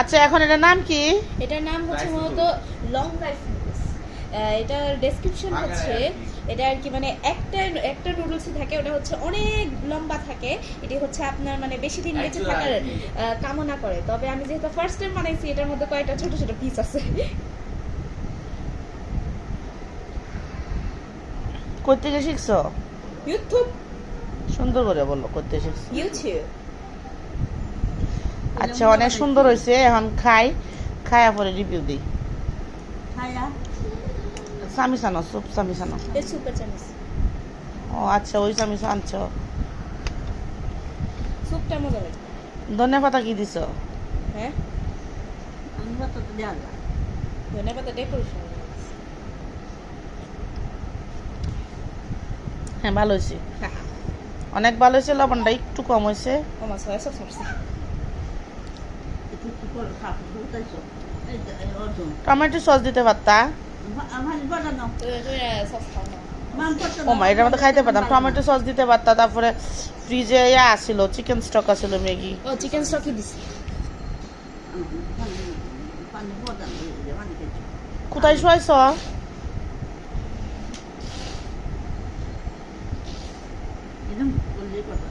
আচ্ছা এখন এটার নাম কি? এটার নাম হচ্ছে মূলত লং নুডলস এটার ডেসক্রিপশন হচ্ছে এটা আর কি মানে একটা একটা নুডলস থাকে ওটা হচ্ছে অনেক লম্বা থাকে। এটি হচ্ছে আপনার মানে বেশি দিন বেঁচে থাকার কামনা করে। তবে আমি যেহেতু ফার্স্ট টাইম বানাইছি এটার মধ্যে কয়েকটা ছোট ছোট পিস আছে। করতে গিয়ে শিখছো? ইউটিউব সুন্দর করে বলল করতে শিখছো। ইউটিউব আচ্ছা অনেক সুন্দর হয়েছে এখন খাই খায়া পরে রিভিউ দিই। সামিসানো সুপ সামিসানো এই সুপার চামিচ ও আচ্ছা ওই সামিস আনছো। স্যুপটা মজা লাগে। ধনে পাতা কি দিছ? হ্যাঁ? ধনে পাতা ডেকোরেশন হ্যাঁ ভালো হয়েছে। অনেক ভালো হয়েছে লবণটা একটু কম হয়েছে। সয়া টমেটো সস দিতে পারতা? মান ও মা এটার মধ্যে খাইতে পারতাম। টমেটো সস দিতে পারতা তারপরে ফ্রিজে ইয়া আসছিল চিকেন স্টক আসছিল ম্যাগি। ও চিকেন স্টকই দিছি। কোথায় শোয়াইছ? এরকম করলে কথা